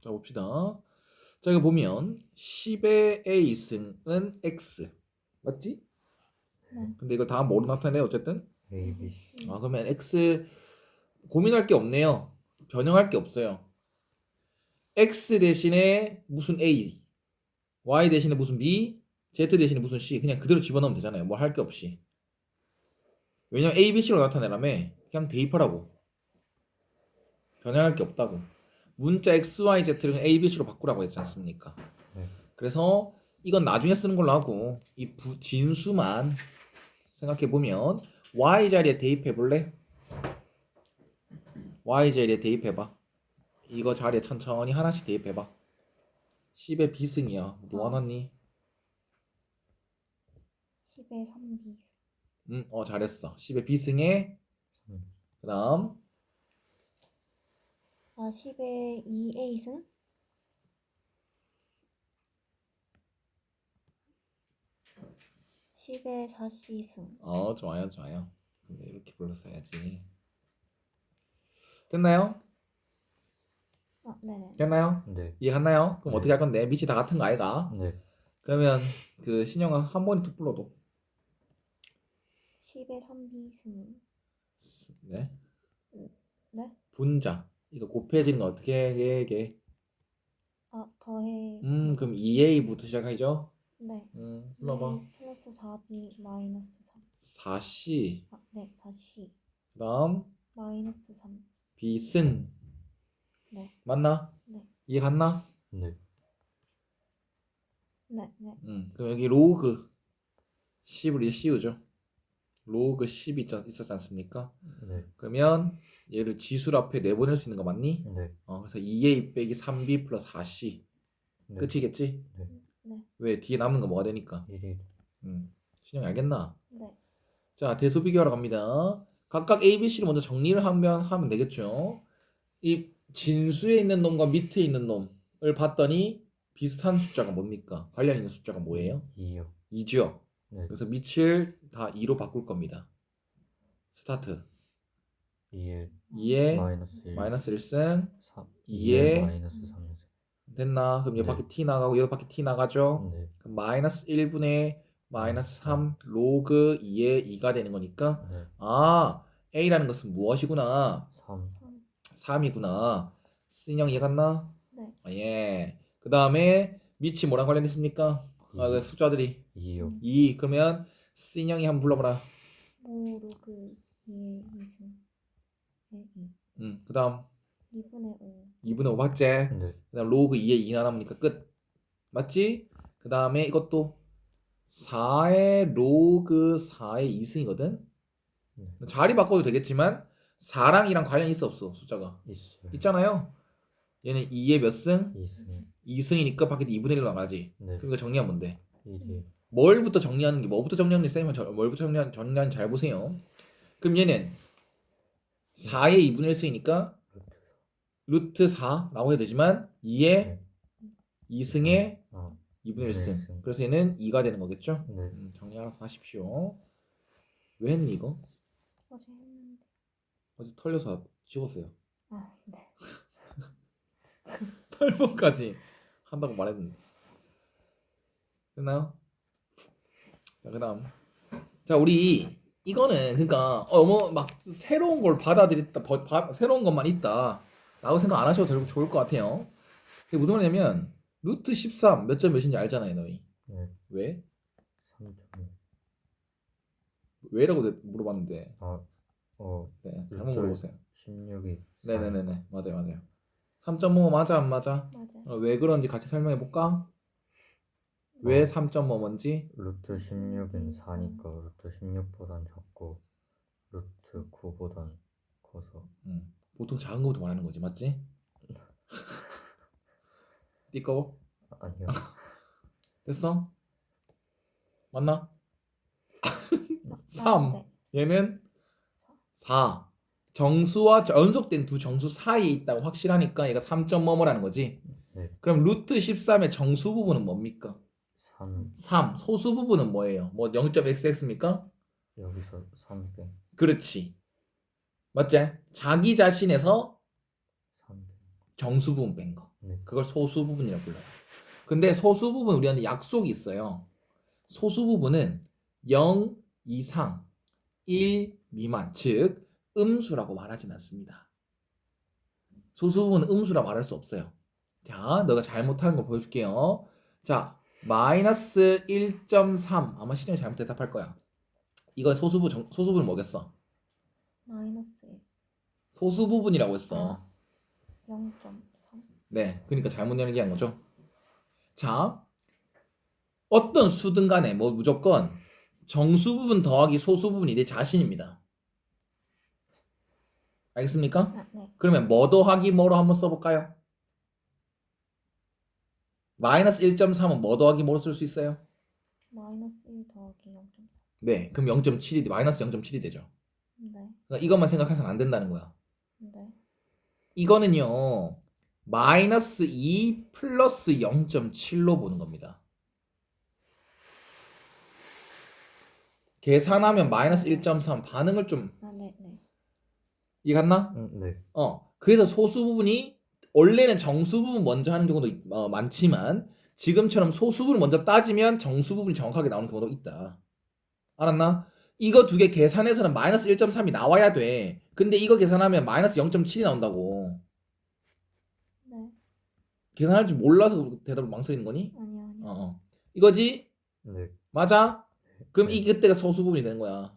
자 봅시다. 자 이거 보면 10의 a 승은 x 맞지? 네. 근데 이걸 다 뭐로 나타내 어쨌든 A, B, C. 아 그러면 x 고민할 게 없네요. 변형할 게 없어요. x 대신에 무슨 a, y 대신에 무슨 b, z 대신에 무슨 c 그냥 그대로 집어넣으면 되잖아요. 뭐할게 없이. 왜냐면 a, b, c로 나타내라며 그냥 대입하라고. 변형할 게 없다고. 문자 x, y, z를 a, b, c로 바꾸라고 했지 않습니까? 네. 그래서 이건 나중에 쓰는 걸로 하고 이 부, 진수만 생각해 보면 y 자리에 대입해 볼래? y 자리에 대입해 봐. 이거 자리에 천천히 하나씩 대입해 봐. 10의 비승이야. 뭐 하나니? 10의 3비 응, 어 잘했어. 10의 비승에 삼. 그다음 아 10의 2A승 10의 4C승 어 좋아요, 좋아요. 근데 이렇게 불렀어야지. 됐나요? 아 네네 됐나요? 네. 이해 갔나요? 그럼 네. 어떻게 할 건데? 밑이 다 같은 거 아이가? 네. 그러면 그 신영아 한 번에 툭 불러도 10의 3B승 네. 네? 분자 이거 곱해지는 거 어떻게 해? 게아 더해 음 그럼 2a부터 시작하죠? 네 음 불러봐 네, 플러스 4B 마이너스 3 4c 아, 네 4C 그다음 마이너스 3 b승 네. 맞나? 네. 이해 갔나? 네. 네, 네. 음 그럼 여기 로그 10을 이제 씌우죠 로그 10이 있, 있었지 않습니까? 네. 그러면 얘를 지수 앞에 내보낼 수 있는 거 맞니? 네. 어 그래서 2a 빼기 3b 플러스 4c 네. 끝이겠지? 네. 왜 뒤에 남는 거 뭐가 되니까? 1이 음 신영 알겠나? 네. 자, 대소 비교하러 갑니다. 각각 A, B, C를 먼저 정리를 하면 하면 되겠죠. 이 진수에 있는 놈과 밑에 있는 놈을 봤더니 비슷한 숫자가 뭡니까? 관련 있는 숫자가 뭐예요? 2요. 2죠. 네. 그래서 밑을 다 2로 바꿀 겁니다. 스타트. 2에 2에 마이너스 1. 마이너스 1승 3. 이에 2에 마이너스 3. 됐나? 그럼 얘 네. 밖에 t 나가고 얘도 밖에 t 나가죠. 네. 그럼 마이너스 1분의 마이너스 3 로그 2의 2가 되는 거니까 네. 아 a라는 것은 무엇이구나? 3. 3 3이구나. 신형 이해 갔나? 네. 아, 예. 그 다음에 밑이 뭐랑 관련 있습니까? 아, 그 숫자들이 2요. 2. 그러면 신형이 한번 불러봐라. 모로그 2의 2승 의2 음, 그 다음 2분의 5 2분의 5 맞지? 네. 그 다음 로그 2에 2 남으니까 끝. 맞지? 그 다음에 이것도 4의 로그 4의 2승이거든? 네. 자리 바꿔도 되겠지만 4랑 2랑 관련이 있어 없어 숫자가? 있어요. 있잖아요. 얘는 2의 몇 승? 2승. 2승이니까 밖에 2분의 1로 나가지. 네. 그러니까 정리하면 돼. 1이 뭘부터 정리하는 게 뭐부터 정리하는지 쌤이 저- 뭘부터 정리하는 정리하는 잘 보세요. 그럼 얘는 4의 2분의 1 쓰니까 루트 루트 4라고 해야 되지만 2의 네. 2승의 아, 2분의 1승. 승. 그래서 얘는 2가 되는 거겠죠? 네. 음, 정리 알아서 하십시오. 왜 했니 이거? 어제 했는데 어제 털려서 찍었어요. 아 네. 8번까지 한다고 말했는데. 됐나요? 자, 그 다음. 자, 우리 이거는 그러니까 어뭐 막 새로운 걸 받아들였다, 버- 바- 새로운 것만 있다. 라고 생각 안 하셔도 될- 좋을 것 같아요. 그게 무슨 말이냐면 루트 13 몇 점 몇인지 알잖아요, 너희. 네. 왜? 3점. 왜라고 내- 물어봤는데. 아, 어, 네, 잘못 물어보세요. 16이 네네네네, 맞아요, 맞아요. 3.5 맞아, 안 맞아? 맞아요 어, 왜 그런지 같이 설명해 볼까? 왜 3.5인지? 루트 16은 4니까 루트 16보단 작고 루트 9보단 커서 음, 보통 작은 거부터 말하는 거지, 맞지? 띠꺼워? 아니요. 됐어? 맞나? 아, 3. 네. 얘는 사. 4. 정수와 연속된 두 정수 사이에 있다고 확실하니까 얘가 3.5라는 거지. 네. 그럼 루트 13의 정수 부분은 뭡니까? 3 3. 소수 부분은 뭐예요? 뭐 0.xx입니까? 여기서 300 그렇지. 맞지? 자기 자신에서 300 정수 부분 뺀 거. 네. 그걸 소수 부분이라고 불러요. 근데 소수 부분 우리한테 약속이 있어요. 소수 부분은 0 이상 1 미만 즉 음수라고 말하진 않습니다. 소수 부분은 음수라 말할 수 없어요. 자, 너가 잘못하는 걸 보여줄게요. 자, 마이너스 1.3 아마 시정이 잘못 대답할 거야. 이거 소수 부분 소수 부분 뭐겠어? 마이너스 1. 소수 부분이라고 했어. 0.3. 네, 그러니까 잘못 얘기한 거죠. 자, 어떤 수든 간에 뭐 무조건 정수 부분 더하기 소수 부분이 내 자신입니다. 알겠습니까? 아, 네. 그러면 뭐 더하기 뭐로 한번 써볼까요? 마이너스 1.3은 뭐 더하기 뭐로 쓸 수 있어요? 마이너스 1 더하기 0.3. 네, 그럼 0.7이 마이너스 0.7이 되죠. 네. 그러니까 이것만 생각해서는 안 된다는 거야. 네. 이거는요 마이너스 2 플러스 0.7로 보는 겁니다. 계산하면 마이너스 1.3 반응을 좀 아, 네, 네. 이해갔나? 음, 네. 어 그래서 소수 부분이 원래는 정수 부분 먼저 하는 경우도 있- 어, 많지만 지금처럼 소수 부분을 먼저 따지면 정수 부분이 정확하게 나오는 경우도 있다. 알았나? 이거 두 개 계산해서는 마이너스 1.3이 나와야 돼. 근데 이거 계산하면 마이너스 0.7이 나온다고. 네. 계산할 줄 몰라서 대답을 망설이는 거니? 아니요, 아니요. 어, 어. 이거지? 네. 맞아? 그럼 네. 이 그때가 소수 부분이 되는 거야.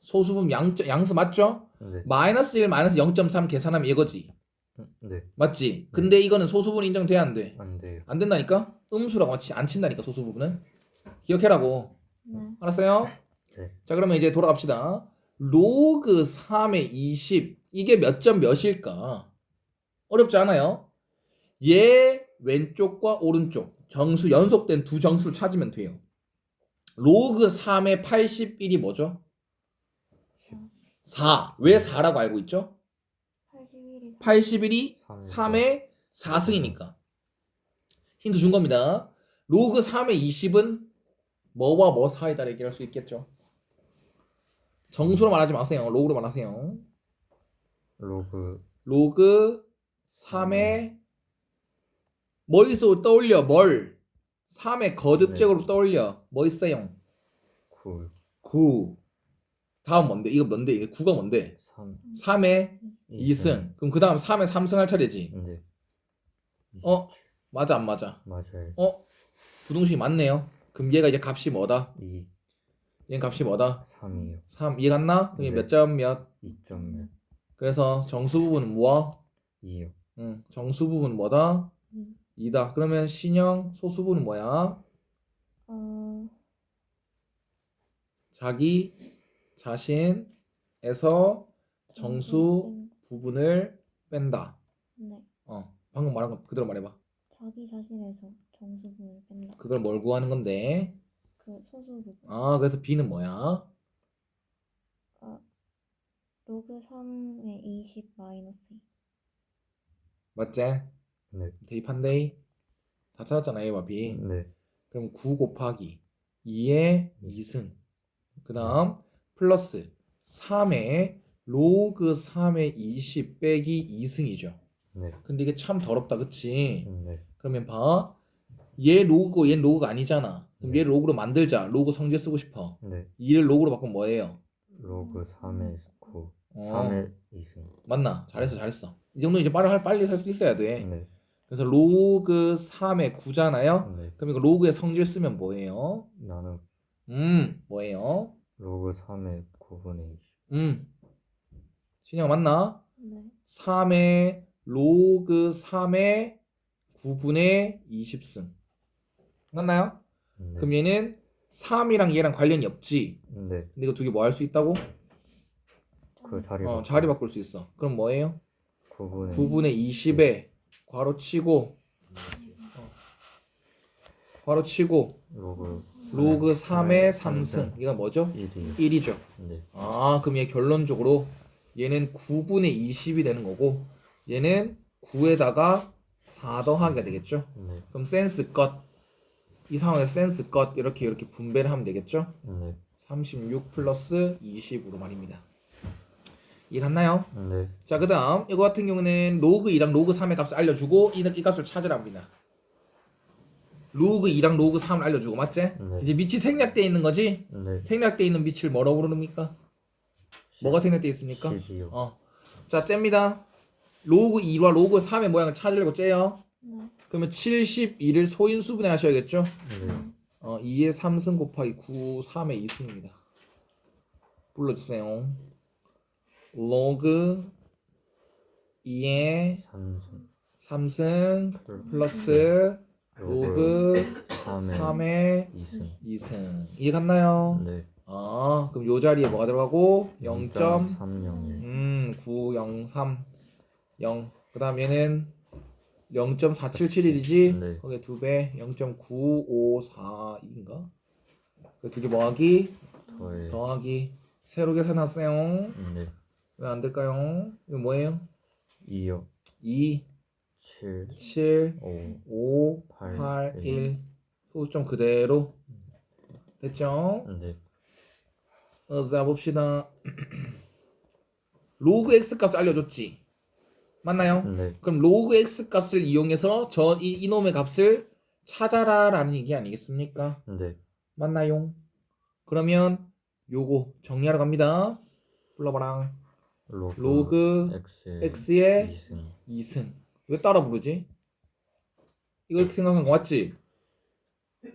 소수 부분 양, 양수 맞죠? 네. 마이너스 1, 마이너스 0.3 계산하면 이거지. 음, 네. 맞지? 근데 이거는 소수 부분 인정돼야 안 돼? 안 돼요. 안 된다니까? 음수라고 치- 안 친다니까 소수 부분은. 기억해라고. 네. 알았어요? 네. 자 그러면 이제 돌아갑시다. 로그 3의 20 이게 몇 점 몇일까? 어렵지 않아요? 얘 왼쪽과 오른쪽 정수 연속된 두 정수를 찾으면 돼요. 로그 3의 81이 뭐죠? 4. 왜 4라고 알고 있죠? 81이 81이 3. 3의 4승이니까. 힌트 준 겁니다. 로그 3의 20은 뭐와 뭐 사이다 얘기할 수 있겠죠. 정수로 말하지 마세요. 로그로 말하세요. 로그 로그 3의 머릿속으로 떠올려 뭘 3의 거듭적으로 떠올려 뭐 있어요 9 9 다음 뭔데? 이거 뭔데? 이게 9가 뭔데? 3 3의 2승. 그럼 그 다음 3의 3승 할 차례지. 네. 어? 맞아 안 맞아? 맞아요. 어? 부동식이 맞네요. 그럼 얘가 이제 값이 뭐다? 2 얘는 값이 뭐다? 3이요. 3 이해 갔나? 그럼 네. 몇 점 몇? 2.몇? 그래서 정수 부분은 뭐야? 2요. 응. 정수 부분은 뭐다? 음. 2다. 그러면 신형 소수 부분은 뭐야? 어, 자기 자신에서 정수 땡. 부분을 뺀다. 네. 어, 방금 말한 거 그대로 말해봐. 자기 자신에서 정수분을 뺀다. 그걸 뭘 구하는 건데? 그 소수 부분. 아, 그래서 B는 뭐야? 로그 3의 20 마이너스 2. 맞지? 네. 대입한데 다 찾았잖아, A와 B. 네. 그럼 9 곱하기 2의 2승. 그 다음 플러스 3의 로그 3의 20 빼기 2승이죠. 네. 근데 이게 참 더럽다, 그치? 네. 그러면 봐. 얘 로그고 얘 로그가 아니잖아. 그럼 네. 얘 로그로 만들자. 로그 성질 쓰고 싶어. 네. 2를 로그로 바꾸면 뭐예요? 로그 3의 9 어, 3의 2승. 맞나? 잘했어, 잘했어. 이 정도 이제 빨리 할 빨리 살 수 있어야 돼. 네. 그래서 로그 3의 9잖아요. 네. 그럼 이거 로그의 성질 쓰면 뭐예요? 나는 음, 뭐예요? 로그 3의 9분의 20. 음. 신영 맞나? 네. 3의 로그 3의 9분의 20승. 맞나요? 네. 그럼 얘는 3이랑 얘랑 관련이 없지. 네. 근데 이거 두 개 뭐 할 수 있다고? 그 자리 어, 자리 바꿀 수 있어. 그럼 뭐예요? 9분의 9분의 20에 괄호 치고 어, 괄호 치고 로그 로그 3의 네, 3승. 이거 뭐죠? 1이요. 1이죠. 네. 아, 그럼 얘 결론적으로 얘는 9분의 20이 되는 거고 얘는 9에다가 4 더하기가 되겠죠. 네. 그럼 센스 것. 이 상황에서 센스 것 이렇게 이렇게 분배를 하면 되겠죠. 네. 36 플러스 20으로 말입니다. 이해 갔나요? 네. 자, 그 다음, 이거 같은 경우는 로그 2랑 로그 3의 값을 알려주고, 이, 이 값을 찾으랍니다. 로그 2랑 로그 3을 알려주고, 맞지? 네. 이제 밑이 생략되어 있는 거지? 네. 생략되어 있는 밑을 뭐라고 부릅니까? 뭐가 생략되어 있습니까? 12요. 어. 자, 잽니다. 로그 2와 로그 3의 모양을 찾으려고 째요. 네. 그러면 72를 소인수분해 하셔야겠죠? 네. 어, 2의 3승 곱하기 9, 3의 2승입니다. 불러주세요. 로그 2의 3승 3승 플러스 로그 3의 3의 2승. 2승. 이해 갔나요? 네. 아, 그럼 요 자리에 뭐가 들어가고 0. 0.301. 음, 9, 0, 3, 0. 그 다음 얘는 0.4771이지? 네. 거기에 두 배, 0.9542인가? 그두개 뭐하기? 더해. 더하기. 새로 계산하세요. 네. 왜 안 될까요? 이거 뭐예요? 2요. 2, 7, 7, 5. 5, 8, 8, 1. 1. 소수점 그대로. 됐죠? 네. 어, 자, 봅시다. 로그 x 값 알려줬지? 맞나요? 네. 그럼 로그 x 값을 이용해서 저 이, 이놈의 값을 찾아라라는 얘기 아니겠습니까? 네. 맞나요? 그러면 요거 정리하러 갑니다. 불러봐라. 로그, 로그 X의 x의 2승. 2승. 왜 따라 부르지? 이거 이렇게 생각한 거 맞지?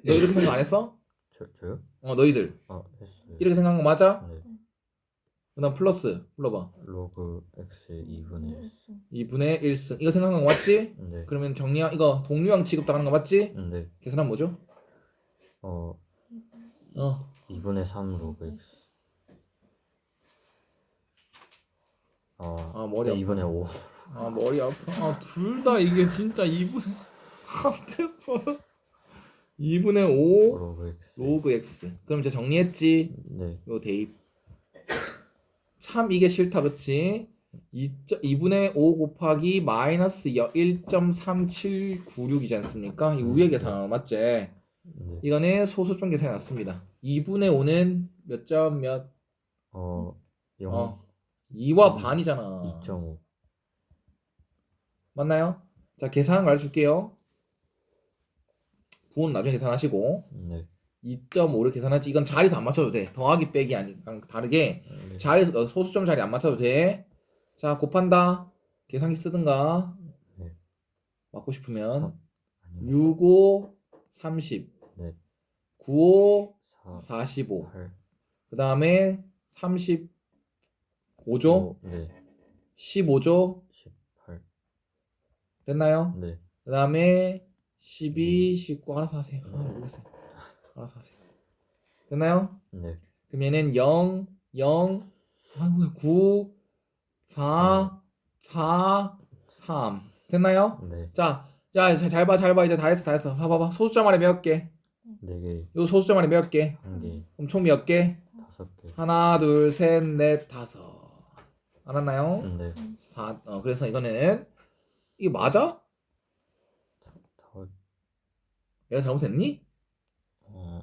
너 이렇게 생각 안 했어? 저, 저요? 어 너희들 아, 했어요. 이렇게 생각한 거 맞아? 네. 그다음 플러스 불러봐. 로그 X의 2분의 1. 2분의 1승. 이거 생각한 거 맞지? 네. 그러면 정리 이거 동류항 취급 당하는 거 맞지? 네. 계산하면 뭐죠? 어, 어 2분의 3 로그 X. 아, 아, 머리 아파. 2분의 5. 아 머리 아파. 아 둘 다 이게 진짜 2분의 아 됐어. 2분의 5 로그 X. 로그 x. 그럼 이제 정리했지. 네. 요 대입. 참 이게 싫다 그치? 2, 2분의 5 곱하기 마이너스 1.3796이지 않습니까? 이 위에 계산 맞지? 네. 이거는 소수점 계산해 놨습니다. 2분의 5는 몇 점 몇? 어, 0. 어. 2와 반이잖아. 2.5. 맞나요? 자, 계산한 거 알려줄게요. 부은 나중에 계산하시고 네. 2.5를 계산하지. 이건 자리에서 안 맞춰도 돼. 더하기 빼기 아니랑 다르게 네. 자리에서 어, 소수점 자리 안 맞춰도 돼. 자, 곱한다. 계산기 쓰든가. 네. 맞고 싶으면 아니, 6, 5, 30. 네. 9, 5, 4, 45. 8. 그 다음에 35조, 네. 15조 18. 됐나요? 네. 그 다음에 12, 19 알아서 하세요. 아, 모르겠어요. 알아서 하세요. 됐나요? 네. 그러면은 0, 0, 아이고야, 9, 4, 4, 3. 됐나요? 네. 자, 자, 자, 잘 봐, 잘 봐. 이제 다 했어, 다 했어. 봐봐봐. 소수점 안에 몇 개? 4개, 요 소수점 안에 몇 개? 1개, 그럼 총 몇 개? 5개. 하나, 둘, 셋, 넷, 다섯. 알았나요? 네. 사, 어, 그래서 이거는 이게 맞아? 더, 내가 잘못했니? 어,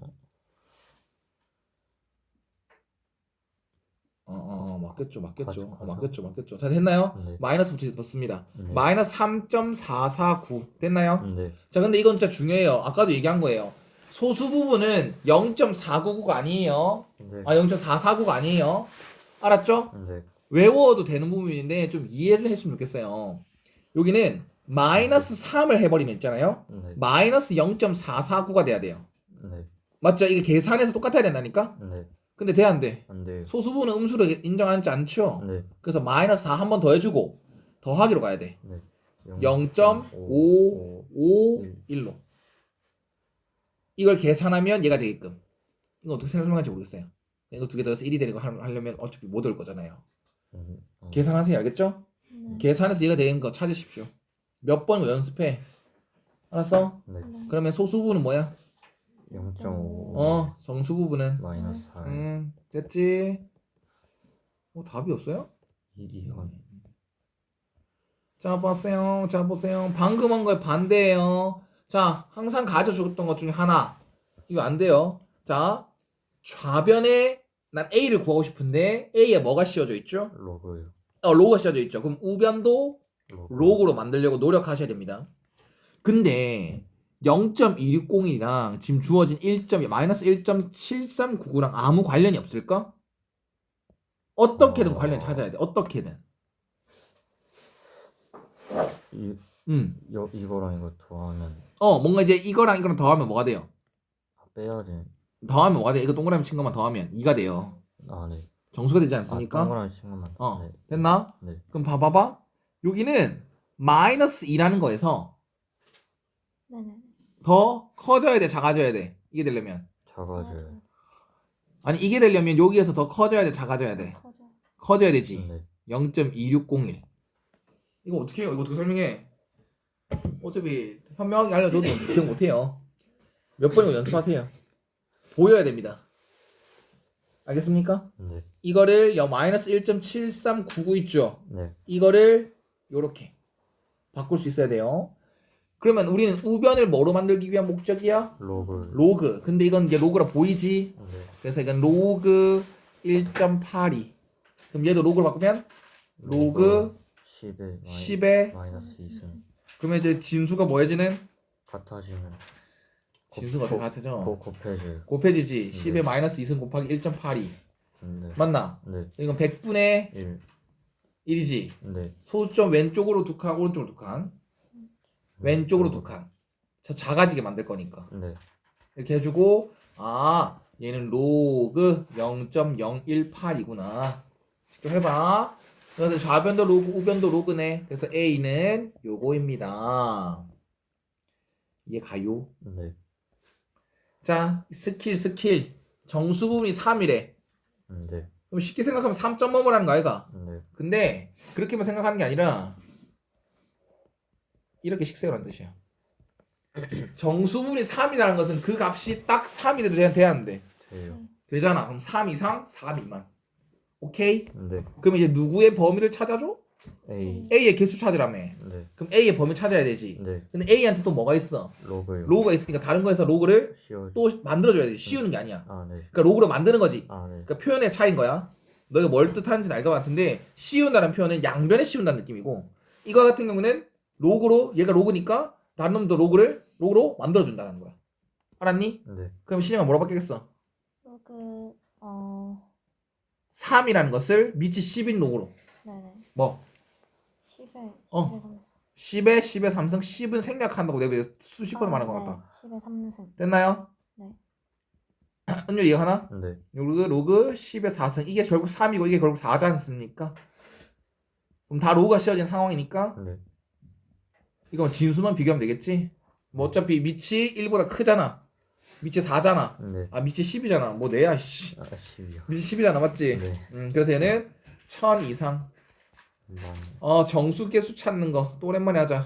어, 어, 어, 맞겠죠, 맞겠죠, 가져, 어, 가져. 맞겠죠, 맞겠죠. 자, 됐나요? 네. 마이너스 붙였습니다. 네. 마이너스 3.449 됐나요? 네. 자, 근데 이건 진짜 중요해요. 아까도 얘기한 거예요. 소수 부분은 0.499가 아니에요. 네. 아, 0.449가 아니에요. 알았죠? 네. 외워도 되는 부분인데 좀 이해를 했으면 좋겠어요. 여기는 마이너스 3을 해버리면 있잖아요. 네. 마이너스 0.449가 돼야 돼요. 네. 맞죠? 이게 계산해서 똑같아야 된다니까? 네. 근데 돼 안 돼? 안 돼요. 소수분은 음수로 인정하지 않죠? 네. 그래서 마이너스 4 한 번 더 해주고 더하기로 가야 돼. 네. 0.551로. 이걸 계산하면 얘가 되게끔. 이거 어떻게 설명할지 모르겠어요. 이거 두 개 더해서 1이 되는 거 하- 하려면 어차피 못 올 거잖아요. 음, 어, 계산하세요. 알겠죠? 네. 계산해서 얘가 되는 거 찾으십시오. 몇 번 연습해. 알았어? 네. 그러면 소수부는 뭐야? 0.5. 어, 정수부분은 마이너스 4. 음, 됐지? 뭐 답이 없어요? 2, 2번. 자, 보세요. 자, 보세요. 방금 한 거에 반대예요. 자, 항상 가르쳐줬던 것 중에 하나. 이거 안 돼요. 자, 좌변에 난 A를 구하고 싶은데 A에 뭐가 씌워져 있죠? 로그요. 어, 로그가 씌워져 있죠. 그럼 우변도 로그. 로그로 만들려고 노력하셔야 됩니다. 근데 0.260이랑 지금 주어진 1. 마이너스 1.7399랑 아무 관련이 없을까? 어떻게든 어. 관련 찾아야 돼. 어떻게든. 이, 음. 여, 이거랑 이거 더하면 어, 뭔가 이제 이거랑 이거랑 더하면 뭐가 돼요? 아, 빼야 돼. 더하면 뭐가 돼? 이거 동그라미 친 것만 더하면 2가 돼요. 아 네. 정수가 되지 아, 않습니까? 동그라미 친 것만. 어, 네. 됐나? 네. 그럼 봐봐봐. 여기는 마이너스 2라는 거에서 네네. 더 커져야 돼, 작아져야 돼. 이게 되려면. 작아져요. 아니, 이게 되려면 여기에서 더 커져야 돼, 작아져야 돼. 커져. 커져야 되지. 네. 0.2601. 이거 어떻게 해요? 이거 어떻게 설명해? 어차피 현명하게 알려줘도 기억 못해요. 몇 번이고 연습하세요. 보여야 됩니다. 알겠습니까? 네. 이거를 여 마이너스 1.7399 있죠? 네. 이거를 요렇게 바꿀 수 있어야 돼요. 그러면 우리는 우변을 뭐로 만들기 위한 목적이야? 로그. 로그. 근데 이건 이제 로그라 보이지? 네. 그래서 이건 로그 1.82. 그럼 얘도 로그로 바꾸면 로그 10에 마이, 10에 마이너스 2승. 그러면 이제 진수가 뭐해지는? 같아지면 진수가 어떻게 같아져? 고 곱해질. 곱해지지. 네. 10에 마이너스 2승 곱하기 1.82. 네. 맞나? 네. 이건 100분의 1. 1이지. 네. 소점 왼쪽으로 두 칸, 오른쪽으로 두 칸. 왼쪽으로 두 칸. 저 작아지게 만들 거니까. 네. 이렇게 해주고 아 얘는 로그 0.018이구나. 직접 해봐. 그래서 좌변도 로그, 우변도 로그네. 그래서 A는 요거입니다. 이게 가요. 네. 자, 스킬, 스킬. 정수 부분이 3이래. 네. 그럼 쉽게 생각하면 3.5라는 거 아이가? 네. 근데 그렇게만 생각하는 게 아니라 이렇게 식색을 한 뜻이야. 정수 부분이 3이라는 것은 그 값이 딱 3이 돼도 돼야- 하는데 돼요. 되잖아. 그럼 3 이상 4 미만. 오케이? 네. 그럼 이제 누구의 범위를 찾아줘? A. A의 개수 찾으라며. 네. 그럼 A의 범위 찾아야 되지. 네. 근데 A한테 또 뭐가 있어? 로그요. 로그가 있으니까 다른 거에서 로그를 씌워. 또 만들어줘야 돼. 씌우는 게 아니야. 아 네. 그러니까 로그로 만드는 거지. 아 네. 그러니까 표현의 차이인 거야. 너가 뭘 뜻하는지는 알 것 같은데 씌운다는 표현은 양변에 씌운다는 느낌이고 이거 같은 경우는 로그로 얘가 로그니까 다른 놈도 로그를 로그로 만들어준다는 거야. 알았니? 네. 그럼 신영아 뭐라고 바뀌겠어? 로그 어 3이라는 것을 밑이 10인 로그로 네네. 뭐 10에 어. 10에 3승. 10에 10에 3승 10은 생략한다고 내가 수십 번 말한 것 같다. 10에 3승. 됐나요? 네. 은율 이해 하나? 네. 로그 로그 10에 4승 이게 결국 3이고 이게 결국 4지 않습니까? 그럼 다 로그가 씌워진 상황이니까 네. 이거 진수만 비교하면 되겠지? 뭐 어차피 밑이 1보다 크잖아. 밑이 4잖아. 네. 아 밑이 10이잖아. 뭐 내야 씨. 아 10이요. 밑이 10이잖아. 맞지? 네. 음, 그래서 얘는 1000 이상. 만. 어, 정수 개수 찾는 거 또 오랜만에 하자.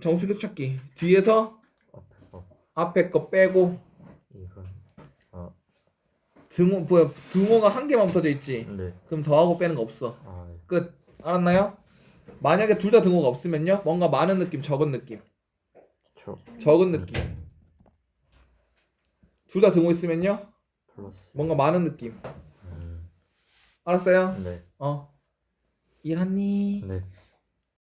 정수 개수 찾기. 뒤에서 앞에 거. 빼고 등호 뭐야? 등호가 한 개만 붙어져 있지. 네. 그럼 더하고 빼는 거 없어. 아 네. 끝. 알았나요? 만약에 둘 다 등호가 없으면요. 뭔가 많은 느낌, 적은 느낌. 초. 적은 느낌. 둘 다 등호 있으면요. 플러스. 뭔가 많은 느낌. 음. 알았어요? 네. 어. 이해했니? 네.